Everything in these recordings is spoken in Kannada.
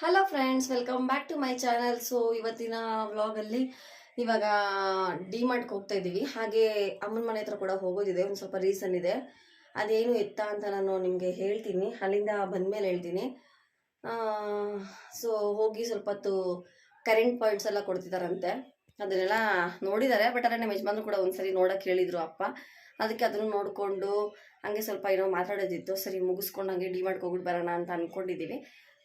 Hello friends welcome back to my channel so ಇವತ್ತಿನ ವ್ಲಾಗಲ್ಲಿ ಇವಾಗ ಡಿ ಮಾರ್ಟ್ಗೆ ಹೋಗ್ತಾ ಇದ್ದೀವಿ. ಹಾಗೆ ಅಮ್ಮನ ಮನೆ ಹತ್ರ ಕೂಡ ಹೋಗೋದಿದೆ, ಒಂದು ಸ್ವಲ್ಪ ರೀಸನ್ ಇದೆ. ಅದೇನು ಎತ್ತ ಅಂತ ನಾನು ನಿಮಗೆ ಹೇಳ್ತೀನಿ. ಅಲ್ಲಿಂದ ಬಂದಮೇಲೆ ಹೇಳ್ತೀನಿ. ಸೊ ಹೋಗಿ ಸ್ವಲ್ಪ ಹೊತ್ತು ಕರೆಂಟ್ ಪಾಯಿಂಟ್ಸ್ ಎಲ್ಲ ಕೊಡ್ತಿದ್ದಾರಂತೆ ಅದನ್ನೆಲ್ಲ ನೋಡಿದ್ದಾರೆ ಬಟ್ ಆದರೆ ನಮ್ಮ ಯಜಮಾನ್ರು ಕೂಡ ಒಂದ್ಸರಿ ನೋಡೋಕೆ ಹೇಳಿದರು ಅಪ್ಪ. ಅದಕ್ಕೆ ಅದನ್ನು ನೋಡಿಕೊಂಡು ಹಂಗೆ ಸ್ವಲ್ಪ ಏನೋ ಮಾತಾಡೋದಿತ್ತು. ಸರಿ, ಮುಗಿಸ್ಕೊಂಡು ಹಂಗೆ ಡಿ ಮಾರ್ಟ್ಗೆ ಬರೋಣ ಅಂತ ಅಂದ್ಕೊಂಡಿದ್ದೀವಿ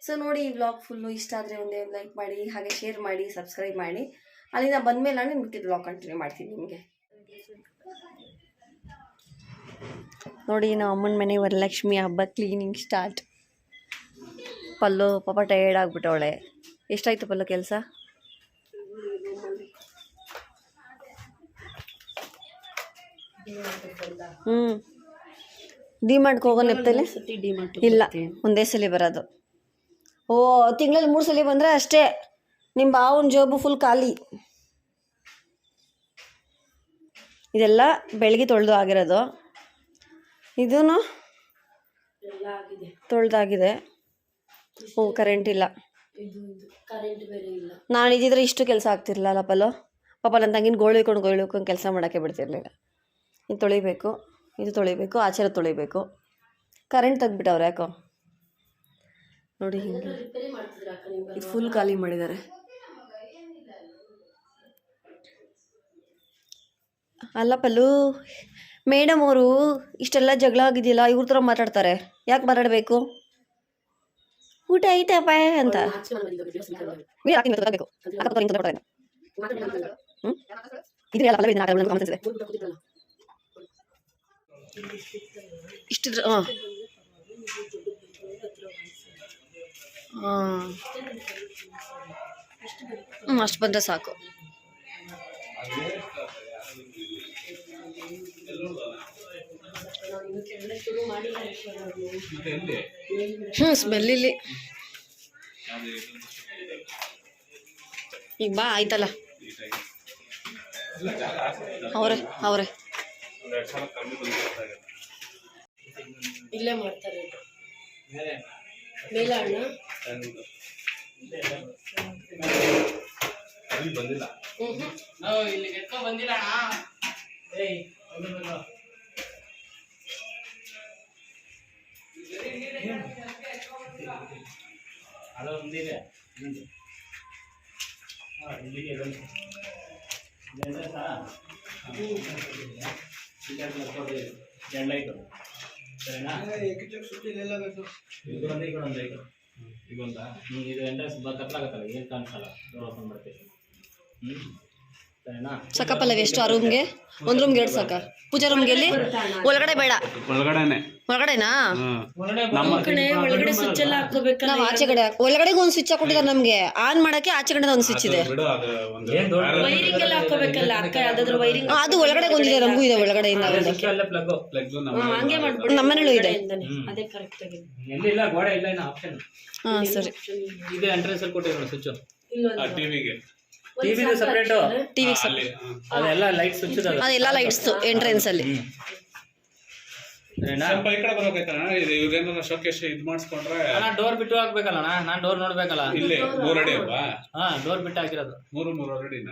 ಸೊ ನೋಡಿ ಈ ವ್ಲಾಗ್ ಫುಲ್ಲು ಇಷ್ಟ ಆದರೆ ಒಂದೇ ಲೈಕ್ ಮಾಡಿ, ಹಾಗೆ ಶೇರ್ ಮಾಡಿ ಸಬ್ಸ್ಕ್ರೈಬ್ ಮಾಡಿ. ಅಲ್ಲಿಂದ ಬಂದಮೇಲೆ ನಾನು ನಿಮ್ಗೆ ವ್ಲಾಗ್ ಕಂಟಿನ್ಯೂ ಮಾಡ್ತೀನಿ ನಿಮಗೆ. ನೋಡಿ ನಮ್ಮ ಅಮ್ಮನ ಮನೆ ವರಲಕ್ಷ್ಮಿ ಹಬ್ಬ ಕ್ಲೀನಿಂಗ್ ಸ್ಟಾರ್ಟ್ ಪಲ್ಲು, ಪಾಪ ಟಯರ್ಡ್ ಆಗಿಬಿಟ್ಟವಳೆ ಎಷ್ಟಾಯಿತು ಪಲ್ಲು ಕೆಲಸ? ಹ್ಞೂ ಡಿ ಮಾಡ್ಕೊ ಹೋಗೋ ನೆಪದಲ್ಲಿ? ಇಲ್ಲ, ಒಂದೇ ಸಲ ಬರೋದು. ಓ ತಿಂಗಳಲ್ಲಿ ಮೂರು ಸಲ ಬಂದರೆ ಅಷ್ಟೇ. ನಿಮ್ಮ ಬಾವನ ಜೋಬು ಫುಲ್ ಖಾಲಿ. ಇದೆಲ್ಲ ಬೆಳಗ್ಗೆ ತೊಳೆದು ಆಗಿರೋದು. ಇದೂ ತೊಳೆದಾಗಿದೆ. ಓ ಕರೆಂಟ್ ಇಲ್ಲ. ನಾನು ಇದ್ದಿದ್ರೆ ಇಷ್ಟು ಕೆಲಸ ಆಗ್ತಿರ್ಲಿಲ್ಲ, ಪಲ್ಲೋ. ಪಾಪ ನನ್ನ ತಂಗಿನ ಗೋಳು ಹಿಡ್ಕೊಂಡು ಗೋಳು ಹಿಡ್ಕೊಂಡು ಕೆಲಸ ಮಾಡೋಕ್ಕೆ ಬಿಡ್ತಿರ್ಲಿಲ್ಲ. ಇದು ತೊಳಿಬೇಕು ಇದು ತೊಳಿಬೇಕು ಆಚಾರ ತೊಳಿಬೇಕು. ಕರೆಂಟ್ ತೆಗ್ದುಬಿಟ್ಟವ್ರು ಯಾಕೋ? ನೋಡಿ ಹಿಂಗೆ. ಇದು ಫುಲ್ ಖಾಲಿ ಮಾಡಿದ್ದಾರೆ. ಅಲ್ಲ ಪಲ್ಲು ಮೇಡಮ್ ಅವರು ಇಷ್ಟೆಲ್ಲ ಜಗಳ ಆಗಿದೆಯಲ್ಲ ಇವ್ರ ಥರ ಮಾತಾಡ್ತಾರೆ. ಯಾಕೆ ಮಾತಾಡಬೇಕು? ಊಟ ಐತಪ್ಪ ಅಂತ. ಇಷ್ಟಿದ್ರ ಹ್ಞೂ ಅಷ್ಟು ಬಂದರೆ ಸಾಕು. ಹ್ಞೂ ಸ್ಮೆಲ್ ಇಲ್ಲಿ. ಈಗ ಬಾ ಆಯ್ತಲ್ಲ. ಅವರೇ ಅವರೇ. ಇಲ್ಲೇ ಮಾಡ್ತಾರೆ. ಮೇಲಣ್ಣ ನಾವು ಇಲ್ಲಿ ಎತ್ಕೊಂಡ್ ಬಂದಿಲ್ಲ ಏಯ್ ಅದು ಒಂದಿದೆ ಹಾಂ ಇಲ್ಲಿಗೆ ಬಂದು ಎಂಡಾಯ್ತು ಸರಿನಾ ಇದು ಒಂದು ಒಂದು ಐದು ಇದೊಂದಾ. ಇದು ಎಂಟ್ರೆನ್ಸ್ ಬ ಕತ್ಲಾಗತ್ತಲ್ಲ ಏನು ಕಾಣಿಸಲ್ಲ. ಡೋರ್ ಓಪನ್ ಮಾಡ್ತೀವಿ ಹ್ಞೂ ಸರಿನಾ? ಸಾಕಪ್ಪಲ್ಲ ಎಷ್ಟು ಆ ರೂಮ್ಗೆ ಒಂದು ರೂಮ್ಗೆ ಎರಡು ಸಾಕ. ಪೂಜಾ ರೂಮ್ಗೆ ಎಲ್ಲಿ? ಒಳಗಡೆ ಬೇಡ. ಒಳಗಡೆನೆ. ಒಳಗಡೆನಾ ಒಳಗಡೆ ಒಂದ್ ಒಳಗಡೆ ಸ್ವಿಚ್ ಎಲ್ಲ ಹಾಕೋಬೇಕಲ್ಲ ನಾವು ಆಚೆ ಕಡೆ ಒಳಗಡೆಗೆ ಒಂದು ಸ್ವಿಚ್ ಹಾಕೊಂಡಿದ್ದಾರೆ ನಮ್ಗೆ. ಆನ್ ಮಾಡಕ್ಕೆ ಆಚೆ ಕಡೆ ಒಂದು ಸ್ವಿಚ್ ಇದೆ. ವೈರಿಂಗ್ ಎಲ್ಲ ಹಾಕೋಬೇಕಲ್ಲ ಅಕ್ಕ ಯಾವ್ದಾದ್ರು ವೈರಿಂಗ್ ಅದು ಒಳಗಡೆ ಒಂದಿದೆ ನಮಗೂ ಇದೆ ಒಳಗಡೆ ಇಂದ ಸ್ವಿಚ್ ಅಲ್ಲೇ ಪ್ಲಗ್ ಪ್ಲಗ್ ನಮ್ಮ ಹಂಗೆ ಮಾಡ್ಬಿಡಿ. ನಮ್ಮನೇಲೂ ಇದೆ. ಅದೇ ಕರೆಕ್ಟ್ ಆಗಿದೆ. ಎಲ್ಲಿಲ್ಲ ಗೋಡೆ ಇಲ್ಲ ಇನ್ನು ಆಪ್ಷನ್ ಹಾಂ ಸರಿ. ಇದು ಎಂಟ್ರೆನ್ಸ್ ಅಲ್ಲಿ ಕೊಟ್ಟಿರೋ ಸ್ವಿಚ್ ಟಿವಿಗೆ ಟಿವಿದು ಸಪರೇಟ್ ಟಿವಿ ಅಲ್ಲಿ ಅದೆಲ್ಲ ಲೈಟ್ಸ್ ಸ್ವಿಚ್ ಅದು ಅದೆಲ್ಲ ಲೈಟ್ಸ್ ಎಂಟ್ರೆನ್ಸ್ ಅಲ್ಲಿ. ಸ್ವಲ್ಪ ಈ ಕಡೆ ಬರ್ಬೇಕಣ್ಣ ಇದು ಇವ್ರೇನಾರ ಶೋಕೇಶ್ ಇದ್ ಮಾಡಿಸ್ಕೊಂಡ್ರೆ ಅಣ್ಣ ಡೋರ್ ಬಿಟ್ಟು ಹಾಕ್ಬೇಕಲ್ಲ ಅಣ್ಣ ನಾನ್ ಡೋರ್ ನೋಡ್ಬೇಕಲ್ಲ? ಇಲ್ಲಿ ಮೂರು ಅಡಿ ಅಲ್ವಾ? ಹಾ ಡೋರ್ ಬಿಟ್ಟು ಹಾಕಿರೋದು. ಮೂರು ಮೂರು ಅಡಿನ?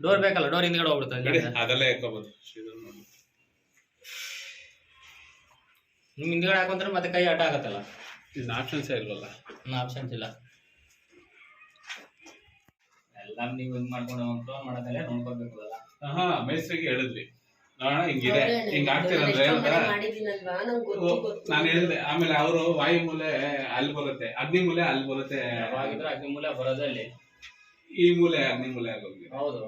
ಡೋರ್ ಬೇಕಲ್ಲ ಡೋರ್ ಹಿಂದ್ಗಡೆ ಹೋಗ್ಬಿಡ್ತದೆ ನಡಿ ಅದೆಲ್ಲ ಎಕ್ಕೋಬೋದು ನಿಮ್ ಹಿಂದ್ಗಡೆ ಹಾಕೊಂಡ್ರೆ ಮತ್ತೆ ಕೈ ಅಡ್ಡ ಆಗತ್ತಲ್ಲ? ಇನ್ನು ಆಪ್ಷನ್ಸ್ ಇಲ್ವಲ್ಲ? ಆಪ್ಷನ್ಸ್ ಇಲ್ಲ. ಎಲ್ಲ ನೀವು ಇದು ಮಾಡ್ಕೊಂಡು ಫೋನ್ ಮಾಡೋದಲ್ಲೇ ನೋಡ್ಕೋಬೇಕಲ್ಲ. ಹಾ ಮೇಸ್ತ್ರಿಗೆ ಹೇಳಿದ್ವಿ. ನೋಡೋಣ ಹಿಂಗಿದೆ. ಹಿಂಗ್ ಆಗ್ತಿರಂದ್ರೆ ನಾನು ಹೇಳಿದೆ ಆಮೇಲೆ ಅವರು ವಾಯು ಮೂಲೆ ಅಲ್ಲಿ ಬರುತ್ತೆ ಅಗ್ನಿ ಮೂಲೆ ಅಲ್ಲಿ ಬರುತ್ತೆ. ಅವಾಗಿದ್ರೆ ಅಗ್ನಿ ಮೂಲೆ ಬರೋದಲ್ಲಿ ಈ ಮೂಲೆ ಅಗ್ನಿ ಮೂಲೆ ಹೌದು.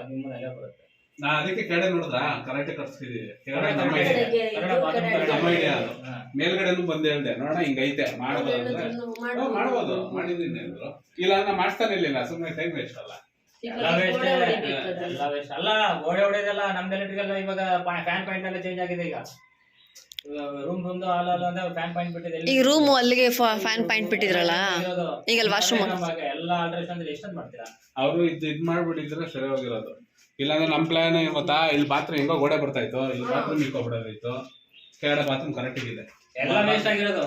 ಅಗ್ನಿ ಮೂಲೆ ಅಲ್ಲೇ ಬರುತ್ತೆ. ನಾ ಅದಕ್ಕೆ ಕಡೆ ನೋಡ್ದ? ಕರೆಕ್ಟ್ ಕರ್ಸ್ತಿದ್ದೀವಿ ಮೇಲ್ಗಡೆ ಬಂದೆ ನಮ್ಮ ಅದು. ಮೇಲ್ಗಡೆನು ಹೇಳ್ದೆ ನೋಡೋಣ ಹಿಂಗೈತೆ ಮಾಡ್ಬೋದು ಮಾಡ್ಬೋದು. ಮಾಡಿದೀನಿ ಅಂದ್ರು. ಇಲ್ಲ ನಾ ಮಾಡ್ತಾನೆ ಇರ್ಲಿಲ್ಲ ಸುಮ್ಮನೆ ಟೈಮ್ ವೇಸ್ಟ್ ಅಲ್ಲ. ಅಲ್ಲ ಗೋಡೆ ಹೊಡೆದೆಲ್ಲ ನಮ್ದು ಎಲೆಕ್ಟ್ರಿಕಲ್ ಇವಾಗ ಫ್ಯಾನ್ ಪಾಯಿಂಟ್ ಎಲ್ಲ ಚೇಂಜ್ ಆಗಿದೆ ಈಗ. ರೂಮ್ ಬಂದು ಹಾಲ್ ಹಾಲ್ ಅಂದ್ರೆ ಫ್ಯಾನ್ ಪಾಯಿಂಟ್ ಬಿಟ್ಟಿದೆ ಈಗ ರೂಮ್ ಅಲ್ಲಿಗೆ ಫ್ಯಾನ್ ಪಾಯಿಂಟ್ ಬಿಟ್ಟಿದ್ರಲ್ಲ? ಈಗ ಅಲ್ಲಿ. ವಾಶ್ರೂಮ್ ಎಲ್ಲ ಆಲ್ಟ್ರೇಷನ್ ಅಂದ್ರೆ ಎಷ್ಟೊಂದು ಮಾಡ್ತೀರಾ? ಅವರು ಇದು ಇದ್ ಮಾಡ್ಬಿಟ್ಟಿದ್ರೆ ಸರಿ ಹೋಗಿರೋದು ಇಲ್ಲಾಂದ್ರೆ ನಮ್ಮ ಪ್ಲಾನ್ ಏನ್ ಗೊತ್ತಾ? ಇಲ್ಲಿ ಬಾತ್ರೂಮ್ ಹೆಂಗೋ ಗೋಡೆ ಬರ್ತಾ ಇತ್ತು. ಇಲ್ಲಿ ಬಾತ್ರೂಮ್ ಇಟ್ಕೊಬಿಡೋದಿತ್ತು ಕೆಳಗಡೆ ಬಾತ್ರೂಮ್ ಕರೆಕ್ಟ್ ಆಗಿದೆ. ಎಲ್ಲ ವೇಸ್ಟ್ ಆಗಿರೋದು.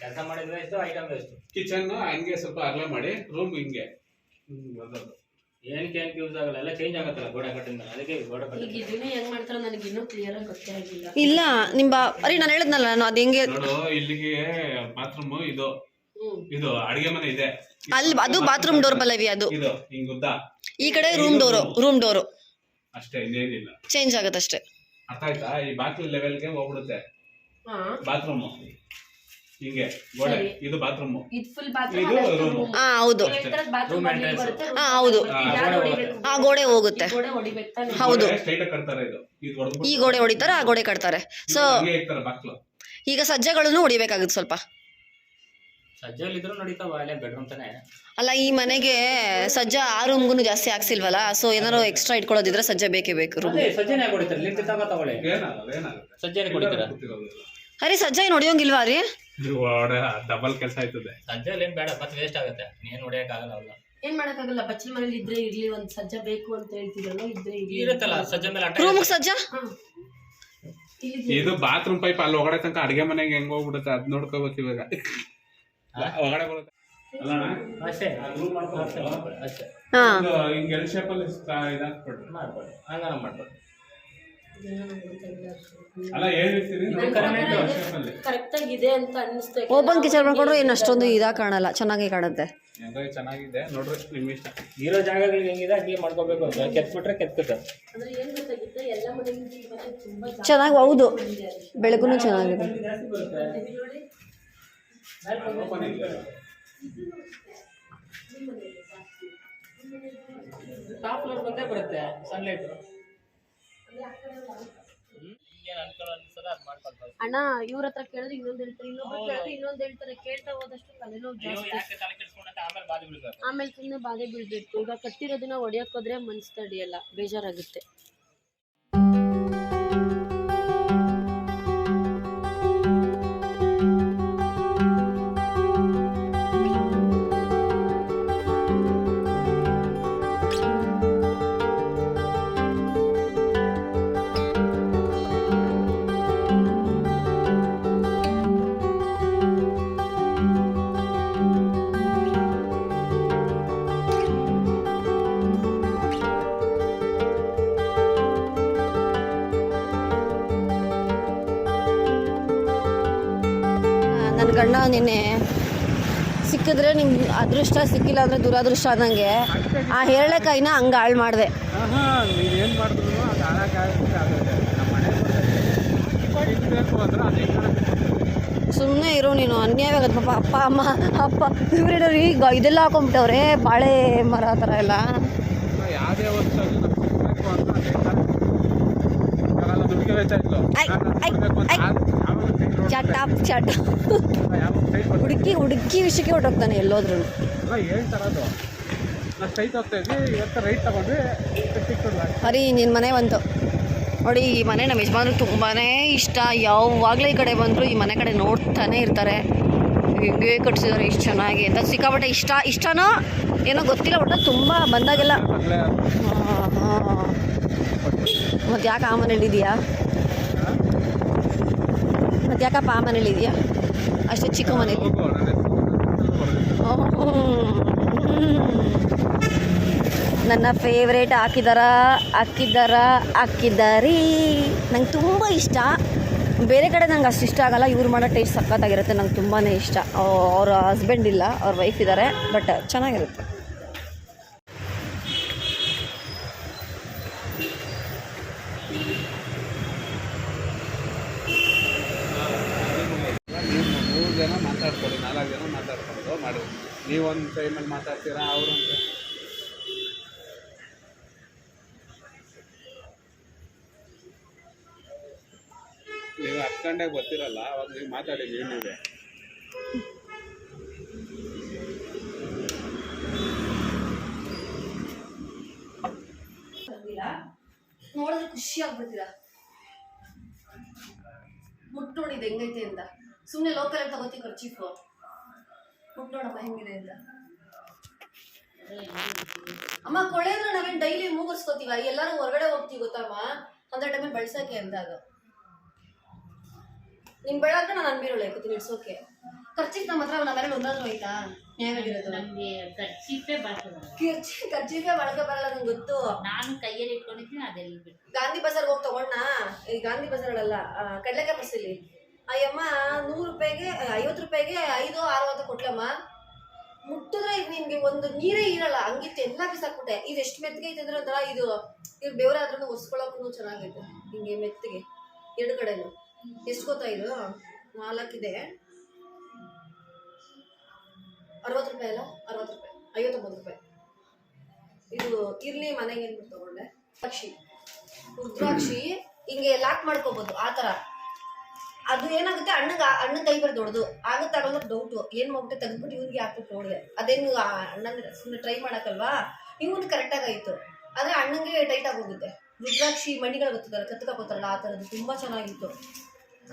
ಕೆಲಸ ಮಾಡಿದ್ರೆ ವೇಸ್ಟ್ ಐಟಮ್ ವೇಸ್ಟ್ ಕಿಚನ್ ಹಂಗೆ ಸ್ವಲ್ಪ ಅಗಲ ಮಾಡಿ ರೂಮ್ ಹಿಂಗೆ. ಹ್ಮ್, ಏನಕ್ಕೆ ಏನಕ್ಕೆ ಯೂಸ್ ಆಗಲ್ಲ ಎಲ್ಲ ಚೇಂಜ್ ಆಗತ್ತಲ್ಲ ಗೋಡೆ ಕಟ್ಟಿಂದ ಅದಕ್ಕೆ ಗೋಡೆ ಈಗ ಕಟ್ಟಿ ಇದನ್ನ ಹೆಂಗ್ ಮಾಡ್ತಾರೋ ನನಗೆ ಇನ್ನೂ ಕ್ಲಿಯರ್ ಆಗಿ ಗೊತ್ತಾಗಿಲ್ಲ ಇಲ್ಲ ನಿಮ್ಮ ಬಾ ಅರಿ ನಾನು ಹೇಳಿದ್ನಲ್ಲ ನಾನು ಅದು ಹೆಂಗೆ ನೋಡು ಇಲ್ಲಿಗೆ ಬಾತ್ರೂಮ್ ಇದು. ಇದು ಅಡಿಗೆ ಮನೆ ಇದೆ. ಅಲ್ಲಿ ಅದು ಬಾತ್ರೂಮ್ ಡೋರ್ ಪಲ್ಲವಿ ಅದು. ಇದು ಹಿಂಗ್ ಉದ್ದ. ಈ ಕಡೆ ರೂಮ್ ಡೋರು ರೂಮ್ ಡೋರು ಅಷ್ಟೇ ಇನ್ನೇನಿಲ್ಲ ಚೇಂಜ್ ಆಗುತ್ತಷ್ಟೇ. ಅರ್ಥ ಆಯ್ತಾ? ಈ ಬಾತ್ರೂಮ್ ಲೆವೆಲ್ಗೆ ಹೋಗ್ಬಿಡುತ್ತೆ. ಹಾ. ಬಾತ್ರೂಮ್ ಹಿಂಗೆ ಗೋಡೆ ಇದು ಬಾತ್ರೂಮ್ ಇದು ಫುಲ್ ಇದು ಬಾತ್ರೂಮ್ room. ಹಾ ಹೌದು. ಬಾತ್ರೂಮ್ ಹಾ, ಹೌದು. ಆ ಗೋಡೆ ಹೋಗುತ್ತೆ. ಹೌದು. ಸ್ಟ್ರೈಟ್ ಕಟ್ತಾರೆ ಇದು. ಇದು ಹೊಡೆದ್ಬಿಟ್ಟು ಈ ಗೋಡೆ ಹೊಡಿತಾರೆ ಆ ಗೋಡೆ ಕಟ್ತಾರೆ. ಸೊ ಈಗ ಸಜ್ಜೆಗಳನ್ನು ಹೊಡಿಬೇಕಾಗುತ್ತೆ ಸ್ವಲ್ಪ. ಸಜ್ಜಲ್ಲಿ ಇದ್ರು ನಡೀತಾವ ಅಲ್ಲೇ ಬೆಡ್ರೂಮ್ ತಾನೆ. ಅಲ್ಲ ಈ ಮನೆಗೆ ಸಜ್ಜ ಆ ರೂಮ್ಗೂ ಜಾಸ್ತಿ ಹಾಕ್ಸಿಲ್ವಲ್ಲ? ಸೊ ಏನಾರು ಎಕ್ಸ್ಟ್ರಾ ಇಟ್ಕೊಳ್ಳೋದಿದ್ರೆ ಸಜ್ಜೆ ಬೇಕೇ ಬೇಕು ರೂಮ್ ಅದೇ ಸಜ್ಜನೆ ಸಜ್ಜಾಯ್ ನೋಡಿಯೋಂಗಿಲ್ವಾ ಅರೆ ಸಜ್ಜ ರೀ ಡಬಲ್ ಕೆಲಸ ಆಯ್ತದೆ. ಸಜ್ಜಲ್ಲಿ ಏನ್ ಬೇಡ ಮತ್ತೆ ವೇಸ್ಟ್ ಆಗುತ್ತೆ. ನೀನ್ ಹೊಡಿಯಕ್ ಆಗಲ್ಲ ಅಲ್ಲ ಏನ್ ಮಾಡಕ್ಕಾಗಲ್ಲ? ಬಚ್ಚಿ ಮನೇಲಿ ಇದ್ರೆ ಇರ್ಲಿ ಒಂದ್ ಸಜ್ಜ ಬೇಕು ಅಂತ ಹೇಳ್ತಿದ್ರಲ್ಲ ಇದ್ರೆ ಇರ್ಲಿ. ಇರುತ್ತಲ್ಲ ಸಜ್ಜ ಮೇಲೆ ಅಟ್ಟ ರೂಮ್ಗೆ ಸಜ್ಜ? ಇದು ಬಾತ್ರೂಮ್ ಪೈಪ್ ಅಲ್ಲಿ ಒಳಗಡೆ ತನಕ ಅಡಿಗೆ ಮನೆಗೆ ಹೆಂಗ್ ಹೋಗ್ಬಿಡುತ್ತೆ ಅದ್ ನೋಡ್ಕೋಬೇಕು ಇವಾಗ. ಒಳಗಡೆ ಬರುತ್ತೆ. ಅಷ್ಟೇ. ರೂಮ್ ಮಾಡ್ಕೊಂಡು ಅಷ್ಟೇ ಹಿಂಗ್ ಎಲ್ ಶೇಪ್ ಅಲ್ಲಿ ಇದಾಕ್ಬಿಡ್ರಿ ಮಾಡ್ಕೊಳ್ಳಿ ಹಂಗಾರ ಮಾಡ್ಕೊಳ್ಳಿ ಕರೆಕ್ಟ್ ಆಗಿ ಇದೆ ಅಂತ ಓಪನ್ ಕಿಚನ್ ಮಾಡ್ಕೊಂಡ್ರು ಏನು ಅಷ್ಟೊಂದು ಇದಾಗ ಕಾಣಲ್ಲ ಚೆನ್ನಾಗಿ ಕಾಣುತ್ತೆ. ಚೆನ್ನಾಗಿದೆ ನೋಡ್ರಿ ನಿಮ್ ಇಷ್ಟ. ಇರೋ ಜಾಗಗಳಿಗೆ ಹೆಂಗಿದೆ ಹಂಗೆ ಮಾಡ್ಕೋಬೇಕು. ಅಂತ ಕೆತ್ಬಿಟ್ರೆ ಕೆತ್ಕುತ್ತೆ ಅಂದ್ರೆ ಏನ್ ಗೊತ್ತಾಗಿತ್ತು? ಎಲ್ಲ ಮನೆಗಿಂತ ಈ ಮನೆ ತುಂಬಾ ಚೆನ್ನಾಗಿ ಹೌದು. ಬೆಳಗುನು ಚೆನ್ನಾಗಿದೆ. ಟಾಪ್ ಫ್ಲೋರ್ ಬಂದೇ ಬರುತ್ತೆ ಸನ್ಲೈಟ್ ಅಣ್ಣ ಇವ್ರ ಹತ್ರ ಕೇಳಿದ್ರೆ ಇನ್ನೊಂದ್ ಹೇಳ್ತಾರೆ. ಇನ್ನೊಬ್ರು ಕೇಳಿದ್ರೆ ಇನ್ನೊಂದ್ ಹೇಳ್ತಾರೆ. ಕೇಳ್ತಾ ಹೋದಷ್ಟು ತಲೆನೋವು ಜಾಸ್ತಿ. ಆಮೇಲೆ ಸುಮ್ಮನೆ ಬಾಧೆ ಬೀಳ್ಬೇಕು. ಈಗ ಕಟ್ಟಿರೋದನ್ನ ಹೊಡಿಯಕ್ ಹೋದ್ರೆ ಮನ್ಸ್ ತಡಿಯಲ್ಲ. ಬೇಜಾರಾಗುತ್ತೆ. ನನ್ನ ಗಂಡ ನಿನ್ನೆ ಸಿಕ್ಕಿದ್ರೆ ನಿಮ್ಗೆ ಅದೃಷ್ಟ ಸಿಕ್ಕಿಲ್ಲ ಅಂದರೆ ದುರಾದೃಷ್ಟ ಆದಂಗೆ ಆ ಹೇಳಕಾಯಿನ ಹಂಗೆ ಹಾಳು ಮಾಡಿದೆ. ಸುಮ್ಮನೆ ಇರೋ ನೀನು ಅನ್ಯಾಯ ಆಗತ್ತೆ ಪಾಪ. ಅಪ್ಪ ಅಮ್ಮ ಅಪ್ಪ ಇವ್ರಿಡೋರು ಈಗ ಇದೆಲ್ಲ ಹಾಕೊಂಬಿಟ್ಟವ್ರೆ ಬಾಳೆ ಮರ ಆ ಥರ ಎಲ್ಲ. ಐ, ಐ, ಐ. ಚಟ ಚಟ. ಹುಡುಕಿ ಹುಡುಕಿ ವಿಷಯಕ್ಕೆ ಹೊಟ್ಟೋಗ್ತಾನೆ ಎಲ್ಲೋದ್ರು ಅರಿ ನಿನ್ನ ಮನೆ ಬಂತು. ನೋಡಿ ಈ ಮನೆ ನಮ್ಮ ಯಜಮಾನ್ರಿಗೆ ತುಂಬಾ ಇಷ್ಟ. ಯಾವಾಗಲೇ ಈ ಕಡೆ ಬಂದರೂ ಈ ಮನೆ ಕಡೆ ನೋಡ್ತಾನೆ ಇರ್ತಾರೆ. ಹೆಂಗೆ ಕಟ್ಸಿದ್ದಾರೆ ಇಷ್ಟು ಚೆನ್ನಾಗಿ ಅಂತ. ಸಿಕ್ಕಾಪಟ್ಟೆ ಇಷ್ಟ ಇಷ್ಟನೋ ಏನೋ ಗೊತ್ತಿಲ್ಲ ಒಟ್ಟು ತುಂಬ ಬಂದಾಗೆಲ್ಲ. ಮತ್ತೆ ಮತ್ತು ಯಾಕೆ ಆ ಮನೇಲಿ ಇದೆಯಾ? ಮತ್ತು ಯಾಕಪ್ಪ, ಆ ಮನೇಲಿ ಇದೆಯಾ? ಅಷ್ಟೇ ಚಿಕ್ಕ ಮನೇಲಿ. ನನ್ನ ಫೇವ್ರೇಟ್ ಹಾಕಿದಾರ? ಹಾಕಿದಾರ? ಹಾಕಿದ್ದಾರೀ ನಂಗೆ ತುಂಬ ಇಷ್ಟ. ಬೇರೆ ಕಡೆ ನಂಗೆ ಅಷ್ಟು ಇಷ್ಟ ಆಗಲ್ಲ. ಇವ್ರು ಮಾಡೋ ಟೇಸ್ಟ್ ಸಖತ್ತಾಗಿರುತ್ತೆ. ನಂಗೆ ತುಂಬಾ ಇಷ್ಟ. ಅವ್ರ ಹಸ್ಬೆಂಡ್ ಇಲ್ಲ, ಅವ್ರ ವೈಫ್ ಇದ್ದಾರೆ ಬಟ್ ಚೆನ್ನಾಗಿರುತ್ತೆ ನೀವು ಮೂರು ಜನ ಮಾತಾಡ್ಕೊಳ್ಳಿ ನಾಲ್ಕು ಜನ ಮಾತಾಡ್ಕೊಂಡು ಮಾಡಿ ನೀವೊಂದು ಟೈಮಲ್ಲಿ ಮಾತಾಡ್ತೀರಾ? ಅವರು ಅಂತ. ನೀವು ಹತ್ಕೊಂಡೇ ಗೊತ್ತಿರಲ್ಲ, ಅವಾಗ ನೀವು ಮಾತಾಡಿ ನೀವು ನೀವೇ ನೋಡಿದ್ರೆ ಖುಷಿ ಆಗ್ಬಿಡ್ತೀರಾ? ಮುಟ್ಟು ನೋಡಿದ್ ಹೆಂಗೈತೆ ಅಂತ. ಸುಮ್ಮನೆ ಲೋಕಲ್ ತಗೋತಿ ಖರ್ಚಿಫು ಮುಟ್ಟು ನೋಡಮ್ಮ ಹೆಂಗಿದೆ ಅಂತ. ಅಮ್ಮ ಕೊಳೆ ಅಂದ್ರೆ ನಾವೇನು ಡೈಲಿ ಮೂಗಿಸ್ಕೋತೀವ? ಎಲ್ಲರೂ ಹೊರಗಡೆ ಹೋಗ್ತೀವಿ ಗೊತ್ತಮ್ಮ ಅಂದ್ರೆ ಟೈಮಲ್ಲಿ ಬಳಸಕ್ಕೆ ಅಂತ ಅದು. ನಿಮ್ ಬೇಡ ಅಂದ್ರೆ ನಾನು ಅನ್ಬಿರೋಳ ಕೂತೀನಿ ಇಡ್ಸೋಕೆ ಖರ್ಚಿಗೆ ನಮ್ಮ ಹತ್ರ ನಮ್ಮ ಮನೇಲಿ ಒಂದಾದ್ರು ಹೋಯ್ತಾ ಹೇಗಾಗಿರೋದು ನಮ್ಗೆ ಬರ್ತದ ಖರ್ಚಿ ಖರ್ಚಿಗೆ ಬಳಕೆ ಬರಲ್ಲ ನಂಗೆ ಗೊತ್ತು. ನಾನು ಕೈಯಲ್ಲಿ ಇಟ್ಕೊಂಡಿದ್ದೀನಿ ಅದೆಲ್ಲ ಗಾಂಧಿ ಬಜಾರ್ ಹೋಗಿ ತಗೊಂಡ ಈ ಗಾಂಧಿ ಬಜಾರ್ಗಳಲ್ಲ ಕಡ್ಲೆಕಾಯಿ ಬಸ್ಸಲ್ಲಿ ಅಯ್ಯಮ್ಮ, ನೂರು ರೂಪಾಯಿಗೆ ಐವತ್ತು ರೂಪಾಯಿಗೆ ಐದು, ಆರು ಕೊಟ್ಲಮ್ಮ. ಮುಟ್ಟಿದ್ರೆ ಇದು ನಿಮ್ಗೆ ಒಂದು ನೀರೇ ಇರಲ್ಲ ಹಂಗಿತ್ತು ಎಲ್ಲ ಬಿಸಾಕ್ಬಿಟ್ಟೆ. ಇದು ಎಷ್ಟು ಮೆತ್ತಗೆ ಐತೆ ಅಂದ್ರೆ ಒಂಥರ ಇದು ಇದು ಬೆವರಾದ್ರೂ ಒಸ್ಕೊಳಕ್ಕೂ ಚೆನ್ನಾಗೈತೆ, ಹಿಂಗೆ ಮೆತ್ತಗೆ, ಎರಡು ಕಡೆನು. ಎಷ್ಟು ಗೊತ್ತಾ ಇದು? ನಾಲ್ಕಿದೆ ಅರವತ್ತು ರೂಪಾಯಿ ಅಲ್ಲ? ಅರವತ್ತು ರೂಪಾಯಿ. ಐವತ್ತೊಂಬತ್ತು ರೂಪಾಯಿ. ಇದು, ಇರ್ಲಿ ಮನೆಗೆ ಏನ್ಬಿಟ್ಟು ತಗೊಂಡೆ ರುದ್ರಾಕ್ಷಿ. ರುದ್ರಾಕ್ಷಿ, ಹಿಂಗೆ ಲಾಕ್ ಮಾಡ್ಕೋಬೋದು, ಆ ತರ ಅದು ಏನಾಗುತ್ತೆ? ಅಣ್ಣಗ ಅಣ್ಣ ಕೈ ಬರ್ ದೊಡ್ಡದು. ಆಗುತ್ತೆ ಆಗಲ್ಲ ಡೌಟು ಏನು ಮಾಡ್ಬಿಟ್ಟೆ? ತೆಗೆದ್ಬಿಟ್ಟು ಇವ್ನಿಗೆ ಹಾಕ್ಬಿಟ್ಟು ನೋಡಿದೆ. ಅದೇನು ಅಣ್ಣಂದ್ರೆ ಸುಮ್ಮನೆ ಟ್ರೈ ಮಾಡೋಕ್ಕಲ್ವಾ? ಇವನು ಕರೆಕ್ಟಾಗಿ ಆಯಿತು. ಆದರೆ ಅಣ್ಣಂಗೆ ಟೈಟ್ ಆಗಿ ಹೋಗುತ್ತೆ. ರುದ್ರಾಕ್ಷಿ ಮಣಿಗಳು ಗೊತ್ತಿದ್ದಾರೆ ಕತ್ಕೊತಾರಲ್ಲ ಆ ಥರದ್ದು ತುಂಬ ಚೆನ್ನಾಗಿತ್ತು.